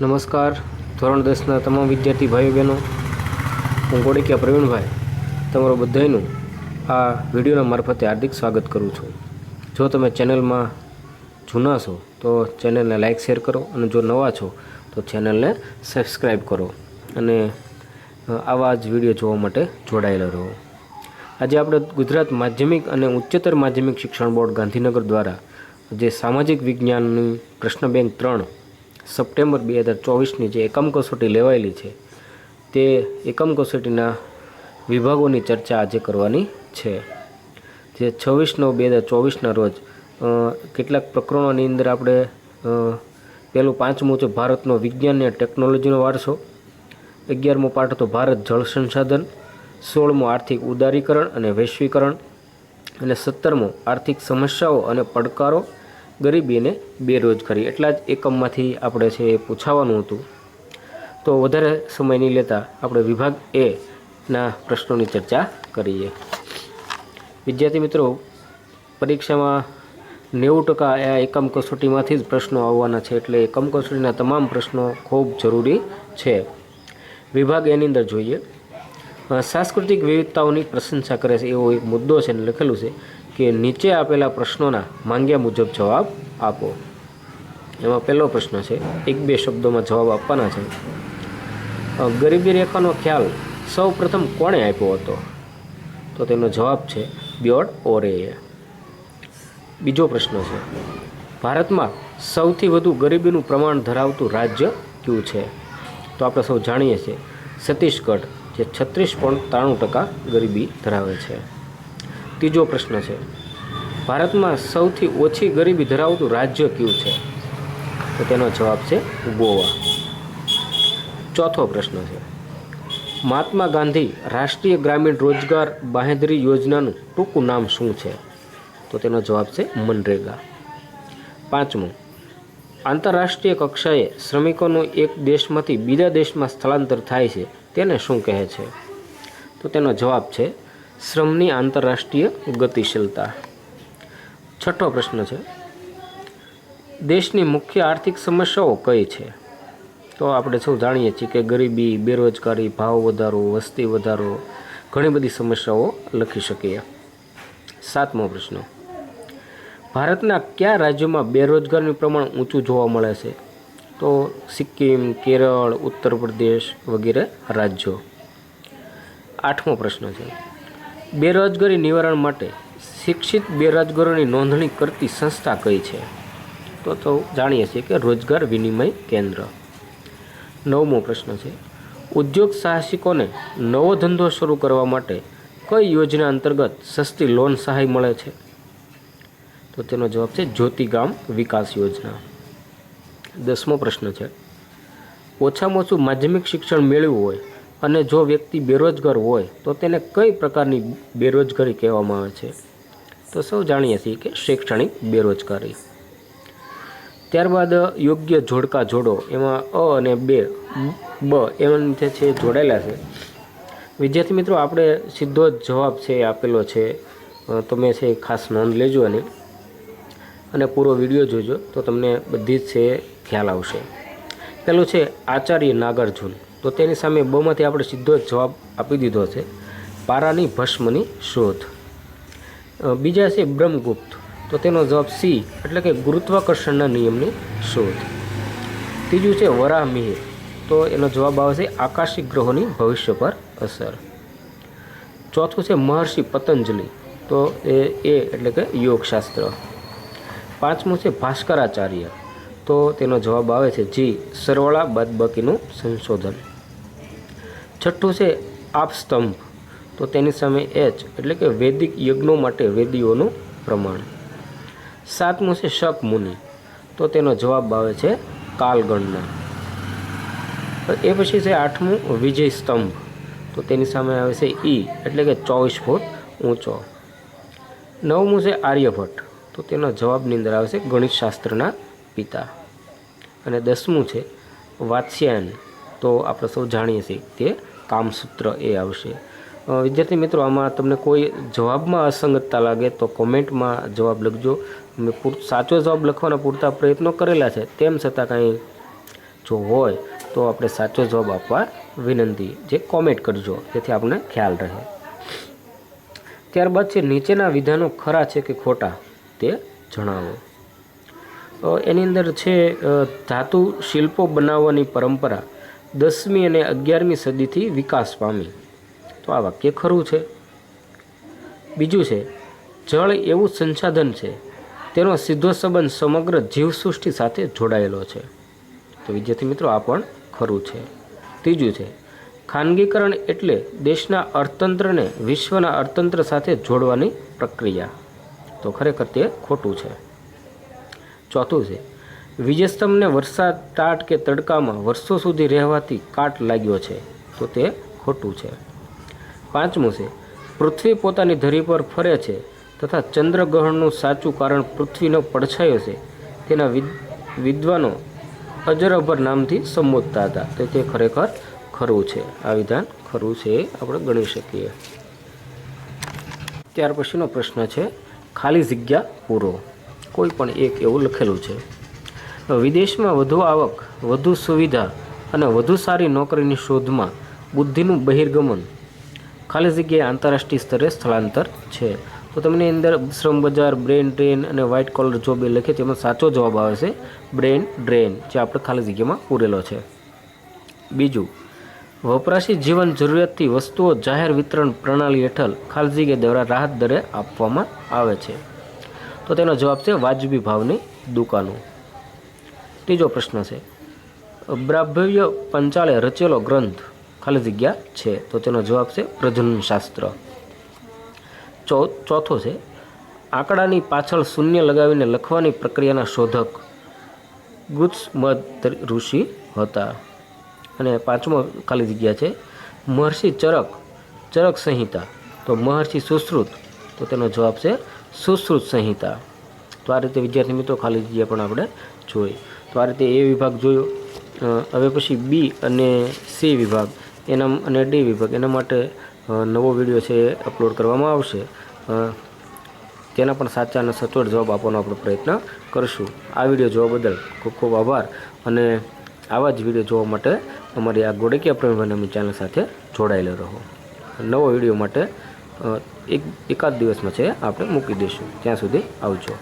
નમસ્કાર. ધોરણ દસના તમામ વિદ્યાર્થી ભાઈઓ બહેનો, હું કોડિકિયા પ્રવીણભાઈ તમારો બધાનું આ વિડીયોના મારફતે હાર્દિક સ્વાગત કરું છું. જો તમે ચેનલમાં જૂના છો, તો ચેનલને લાઇક શેર કરો અને જો નવા છો, તો ચેનલને સબસ્ક્રાઈબ કરો અને આવા જ વીડિયો જોવા માટે જોડાયેલા રહો. આજે આપણે ગુજરાત માધ્યમિક અને ઉચ્ચતર માધ્યમિક શિક્ષણ બોર્ડ ગાંધીનગર દ્વારા જે સામાજિક વિજ્ઞાનની પ્રશ્ન બેંક ત્રણ સપ્ટેમ્બર બે હજાર ચોવીસની જે એકમ કસોટી લેવાયેલી છે, તે એકમ કસોટીના વિભાગોની ચર્ચા આજે કરવાની છે. જે છવ્વીસ નવ બે હજાર ચોવીસના રોજ કેટલાક પ્રકરણોની અંદર આપણે પહેલું પાંચમું છે ભારતનો વિજ્ઞાન અને ટેકનોલોજીનો વારસો, અગિયારમો પાઠ હતો ભારત જળ સંસાધન, સોળમો આર્થિક ઉદારીકરણ અને વૈશ્વિકરણ, અને સત્તરમો આર્થિક સમસ્યાઓ અને પડકારો ગરીબી અને બેરોજગારી. એટલા જ એકમમાંથી આપણે છે એ પૂછાવાનું હતું. તો વધારે સમય નહીં લેતા આપણે વિભાગ એ ના પ્રશ્નોની ચર્ચા કરીએ. વિદ્યાર્થી મિત્રો, પરીક્ષામાં નેવું ટકા આ એકમ કસોટીમાંથી જ પ્રશ્નો આવવાના છે. એટલે એકમ કસોટીના તમામ પ્રશ્નો ખૂબ જરૂરી છે. વિભાગ એની અંદર જોઈએ. સાંસ્કૃતિક વિવિધતાઓની પ્રશંસા કરે છે. એવો એક મુદ્દો છે ને લખેલું છે. કે નીચે આપેલા પ્રશ્નોના માંગ્યા મુજબ જવાબ આપો. એમાં પહેલો પ્રશ્ન છે, એક બે શબ્દોમાં જવાબ આપવાના છે. ગરીબી રેખાનો ખ્યાલ સૌ પ્રથમ કોણે આપ્યો હતો? તો તેનો જવાબ છે બ્યોડ ઓરેએ. બીજો પ્રશ્ન છે, ભારતમાં સૌથી વધુ ગરીબીનું પ્રમાણ ધરાવતું રાજ્ય કયું છે? તો આપણે સૌ જાણીએ છીએ, છત્તીસગઢ, જે છત્રીસ પોઈન્ટ ત્રાણું ટકા ગરીબી ધરાવે છે. ત્રીજો પ્રશ્ન છે. ભારતમાં સૌથી ઓછી ગરીબી ધરાવતું રાજ્ય કયું છે? તો તેનો જવાબ છે ગોવા. ચોથો પ્રશ્ન છે. મહાત્મા ગાંધી રાષ્ટ્રીય ગ્રામીણ રોજગાર બાહેંધરી યોજનાનું ટૂંકું નામ શું છે? તો તેનો જવાબ છે મનરેગા. પાંચમું, આંતરરાષ્ટ્રીય કક્ષાએ શ્રમિકોનું એક દેશમાંથી બીજા દેશમાં સ્થળાંતર થાય છે, તેને શું કહે છે? તો તેનો જવાબ છે શ્રમની આંતરરાષ્ટ્રીય ગતિશીલતા. છઠ્ઠો પ્રશ્ન છે, દેશની મુખ્ય આર્થિક સમસ્યાઓ કઈ છે? તો આપણે સૌ જાણીએ છીએ કે ગરીબી, બેરોજગારી, ભાવ વધારો, વસ્તી વધારો, ઘણી બધી સમસ્યાઓ લખી શકીએ. સાતમો પ્રશ્ન, ભારતના કયા રાજ્યોમાં બેરોજગારનું પ્રમાણ ઊંચું જોવા મળે છે? તો સિક્કિમ, કેરળ ઉત્તર પ્રદેશ વગેરે રાજ્યો. આઠમો પ્રશ્ન છે બેરોજગારી નિવારણ માટે શિક્ષિત બેરોજગારોની નોંધણી કરતી સંસ્થા કઈ છે? તો તો જાણીએ છીએ કે રોજગાર વિનિમય કેન્દ્ર. નવમો પ્રશ્ન છે, ઉદ્યોગ સાહસિકોને નવો ધંધો શરૂ કરવા માટે કઈ યોજના અંતર્ગત સસ્તી લોન સહાય મળે છે? તો તેનો જવાબ છે, જ્યોતિગામ વિકાસ યોજના. દસમો પ્રશ્ન છે, ઓછામાં ઓછું માધ્યમિક શિક્ષણ મેળવ્યું હોય અને જો વ્યક્તિ બેરોજગાર હોય, તો તેને કઈ પ્રકારની બેરોજગારી કહેવામાં આવે છે? તો સૌ જાણીએ છીએ કે શૈક્ષણિક બેરોજગારી. ત્યારબાદ યોગ્ય જોડકા જોડો, એમાં અ અને બે, બ એમાં જે છે જોડાયેલા છે. વિદ્યાર્થી મિત્રો, આપણે સીધો જ જવાબ છે આપેલો છે. તમે છે ખાસ નોંધ લેજો અને અને પૂરો વીડિયો જોજો, તો તમને બધી જ છે ખ્યાલ આવશે. પેલું છે આચાર્ય નાગાર્જુન. તો તેની સામે બમાંથી આપણે સીધો જવાબ આપી દીધો છે. પારાની ભસ્મની શોધ. બીજા છે બ્રહ્મગુપ્ત. તો તેનો જવાબ સી, એટલે કે ગુરુત્વાકર્ષણના નિયમની શોધ. ત્રીજું છે વરાહ મિહિર તો એનો જવાબ આવે છે આકાશી ગ્રહોની ભવિષ્ય પર અસર. ચોથું છે મહર્ષિ પતંજલિ. તો એ એ એટલે કે યોગશાસ્ત્ર. પાંચમું છે ભાસ્કરાચાર્ય. તો તેનો જવાબ આવે છે જી, સરવાળા બાદબાકીનું સંશોધન. છઠ્ઠું છે આપસ્તંભ તો તેની સામે એચ, એટલે કે વૈદિક યજ્ઞો માટે વેદીઓનું પ્રમાણ. સાતમું છે શક મુનિ. તો તેનો જવાબ આવે છે કાલગણના. એ પછી છે આઠમું વિજય સ્તંભ. તો તેની સામે આવે છે ઈ, એટલે કે ચોવીસ ફૂટ ઊંચો. નવમું છે આર્યભટ્ટ. તો તેનો જવાબની અંદર આવે છે ગણિતશાસ્ત્રના પિતા. અને દસમું છે વાત્સ્યાયન. તો આપણે સૌ જાણીએ છીએ તે કામસૂત્ર એ આવશે. વિદ્યાર્થી મિત્રો, આમાં તમને કોઈ જવાબમાં અસંગતતા લાગે તો કોમેન્ટમાં જવાબ લખજો. મેં પૂર, સાચો જવાબ લખવાના પૂરતા પ્રયત્નો કરેલા છે. તેમ છતાં કાંઈ જો હોય તો આપણે સાચો જવાબ આપવા વિનંતી જે કોમેન્ટ કરજો. જેથી આપણને ખ્યાલ રહે. ત્યારબાદ છે, નીચેના વિધાનો ખરા છે કે ખોટા તે જણાવો. એની અંદર છે ધાતુ શિલ્પો બનાવવાની પરંપરા. દસમી અને અગિયારમી સદીથી વિકાસ પામી. તો આ વાક્ય ખરું છે. બીજું છે, જળ એવું સંસાધન છે, તેનો સીધો સંબંધ સમગ્ર જીવસૃષ્ટિ સાથે જોડાયેલો છે. તો વિદ્યાર્થી મિત્રો, આ પણ ખરું છે. ત્રીજું છે, ખાનગીકરણ એટલે દેશના અર્થતંત્રને વિશ્વના અર્થતંત્ર સાથે જોડવાની પ્રક્રિયા. તો ખરેખર તે ખોટું છે. ચોથું છે વીજસ્તંભને વરસાદ ટાટ કે તડકામાં વર્ષો સુધી રહેવાથી કાટ લાગ્યો છે, તો તે ખોટું છે. પાંચમું છે, પૃથ્વી પોતાની ધરી પર ફરે છે તથા ચંદ્રગ્રહણનું સાચું કારણ પૃથ્વીનો પડછાયો છે. તેના વિદ- વિદ્વાનો અજરભર નામથી સંબોધતા હતા. તો તે ખરેખર ખરું છે. આ વિધાન ખરું છે. એ આપણે ગણી શકીએ. ત્યાર પછીનો પ્રશ્ન છે, ખાલી જગ્યા પૂરો. કોઈ પણ એક એવું લખેલું છે. વિદેશમાં વધુ આવક, વધુ સુવિધા અને વધુ સારી નોકરીની શોધમાં બુદ્ધિનું બહિર્ગમન ખાલી જગ્યાએ આંતરરાષ્ટ્રીય સ્તરે સ્થળાંતર છે. તો તમને અંદર શ્રમ બજાર, બ્રેન ડ્રેન અને વ્હાઇટ કોલર જોબ એ લખે તેમાં સાચો જવાબ આવે છે, બ્રેન ડ્રેન જે આપણે ખાલી જગ્યામાં પૂરેલો છે. બીજું, વપરાશી જીવન જરૂરિયાતથી વસ્તુઓ જાહેર વિતરણ પ્રણાલી હેઠળ ખાલી જગ્યા દ્વારા રાહત દરે આપવામાં આવે છે. તો તેનો જવાબ છે વાજબી ભાવની દુકાનો. ત્રીજો પ્રશ્ન છે. બ્રાહ્મવ્ય પંચાલે રચેલો ગ્રંથ ખાલી જગ્યા છે, તો તેનો જવાબ છે પ્રજનનશાસ્ત્ર. ચો, ચોથો છે, આંકડાની પાછળ શૂન્ય લગાવીને લખવાની પ્રક્રિયાના શોધક ગુત્સમદ ઋષિ હતા. અને પાંચમો ખાલી જગ્યા છે, મહર્ષિ ચરક ચરક સંહિતા. તો મહર્ષિ સુશ્રુત, તો તેનો જવાબ છે સુશ્રુત સંહિતા. તો આ રીતે વિદ્યાર્થી મિત્રો ખાલી જગ્યા પણ આપણે જોઈ. તો આ રીતે એ વિભાગ જોયો. હવે પછી બી અને સી વિભાગ. એના અને ડી વિભાગ. એના માટે નવો વીડિયો છે એ અપલોડ કરવામાં આવશે. તેના પણ સાચા અને સચોટ જવાબ આપવાનો આપણે પ્રયત્ન કરશું. આ વીડિયો જોવા બદલ ખૂબ ખૂબ આભાર અને આવા જ વીડિયો જોવા માટે અમારી આ ગોડકિયા પ્રેમભાઈ નામની ચેનલ સાથે જોડાયેલા રહો. નવો વીડિયો માટે એક, એકાદ દિવસમાં છે આપણે મૂકી દઈશું. ત્યાં સુધી આવજો.